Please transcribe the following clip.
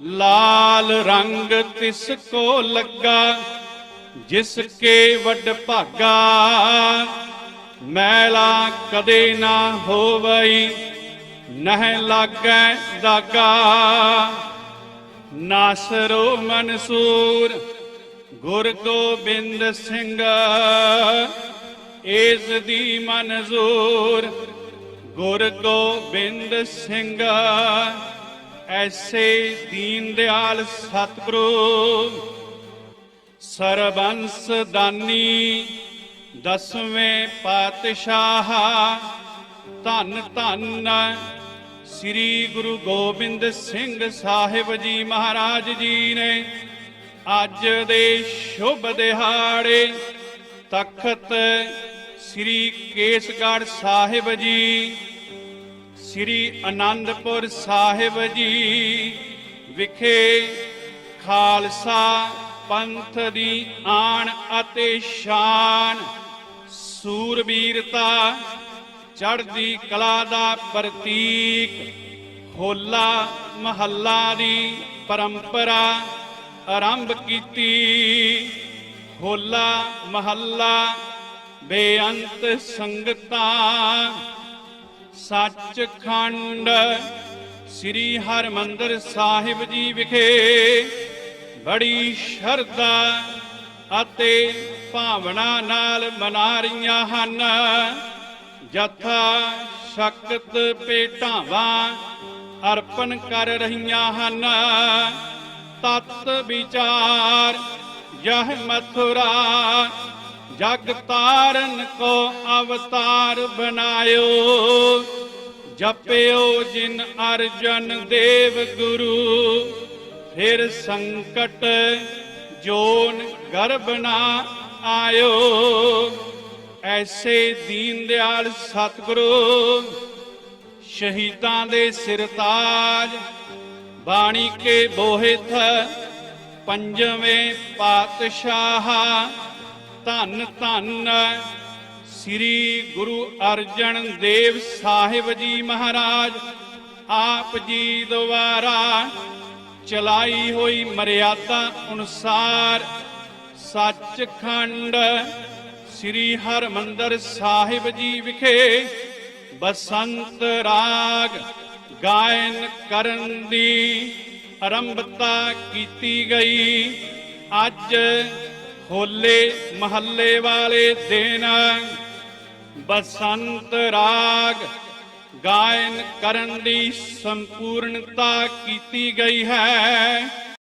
ਲਾਲ ਰੰਗ ਤਿਸ ਕੋ ਲੱਗਾ, ਜਿਸ ਕੇ ਵੱਡ ਭਾਗਾ। ਮੈਲਾ ਕਦੇ ਨਾ ਹੋਵਈ, ਨਹਿ ਲਾਗੈ ਦਾਗਾ। ਨਾਸਰੋ ਮਨਸੂਰ ਗੁਰ ਗੋਬਿੰਦ ਸਿੰਘ, ਏਸ ਦੀ ਮਨਜ਼ੂਰ ਗੁਰ ਗੋਬਿੰਦ ਸਿੰਘ। ਐਸੇ ਦੀਨ ਦਿਆਲ ਸਤਿਗੁਰੂ, ਸਰਬੰਸ ਦਾਨੀ, ਦਸਵੇਂ ਪਾਤਸ਼ਾਹ, ਧੰਨ ਧੰਨ ਸ੍ਰੀ ਗੁਰੂ ਗੋਬਿੰਦ ਸਿੰਘ ਸਾਹਿਬ ਜੀ ਮਹਾਰਾਜ ਜੀ ਨੇ ਅੱਜ ਦੇ ਸ਼ੁਭ ਦਿਹਾੜੇ ਤਖਤ ਸ੍ਰੀ ਕੇਸਗੜ੍ਹ ਸਾਹਿਬ ਜੀ ਸ੍ਰੀ ਅਨੰਦਪੁਰ ਸਾਹਿਬ ਜੀ ਵਿਖੇ ਖਾਲਸਾ ਪੰਥ ਦੀ ਆਣ ਅਤੇ ਸ਼ਾਨ, ਸੂਰਬੀਰਤਾ, ਚੜ੍ਹਦੀ ਕਲਾ ਦਾ ਪ੍ਰਤੀਕ ਹੋਲਾ ਮਹੱਲਾ ਦੀ ਪਰੰਪਰਾ ਆਰੰਭ ਕੀਤੀ। ਹੋਲਾ ਮਹੱਲਾ ਬੇਅੰਤ ਸੰਗਤਾਂ ਸੱਚਖੰਡ ਸ੍ਰੀ ਹਰਮੰਦਰ ਸਾਹਿਬ ਜੀ ਵਿਖੇ ਬੜੀ ਸ਼ਰਧਾ ਅਤੇ ਭਾਵਨਾ ਨਾਲ ਮਨਾ ਰਹੀਆਂ ਹਨ। ਜਥਾ ਸ਼ਕਤ ਭੇਟਾਵਾਂ ਅਰਪਣ ਕਰ ਰਹੀਆਂ ਹਨ। ਤਤ ਵਿਚਾਰ ਯਹ ਮਥੁਰਾ ਜਗ ਤਾਰਨ ਕੋ ਅਵਤਾਰ ਬਣਾਇਓ, ਜਪਿਓ ਜਿਨ ਅਰਜਨ ਦੇਵ ਗੁਰੂ। ਫਿਰ ਸੰਕਟ ਜੋਨ ਗਰਭ ਨਾ ਆਇਓ, ਐਸੇ ਦੀਨ ਦਿਆਲ ਸਤਿਗੁਰੂ, ਸ਼ਹੀਦਾਂ ਦੇ ਸਿਰ ਤਾਜ ਬਾਣੀ ਕੇ ਬੋਹਿਤ, ਪੰਜਵੇਂ ਪਾਤਸ਼ਾਹ ਧੰਨ ਧੰਨ ਸ੍ਰੀ ਗੁਰੂ ਅਰਜਨ ਦੇਵ ਸਾਹਿਬ ਜੀ ਮਹਾਰਾਜ, ਆਪ ਜੀ ਦੁਆਰਾ ਚਲਾਈ ਹੋਈ ਮਰਿਆਦਾ ਅਨੁਸਾਰ ਸੱਚਖੰਡ ਸ੍ਰੀ ਹਰਮੰਦਰ ਸਾਹਿਬ ਜੀ ਵਿਖੇ ਬਸੰਤ ਰਾਗ ਗਾਇਨ ਕਰਨ ਦੀ ਆਰੰਭਤਾ ਕੀਤੀ ਗਈ। ਅੱਜ ਹੋਲੇ ਮਹੱਲੇ ਵਾਲੇ ਦਿਨ। ਬਸੰਤ ਰਾਗ ਗਾਇਨ ਕਰਨ ਦੀ ਸੰਪੂਰਨਤਾ ਕੀਤੀ ਗਈ ਹੈ।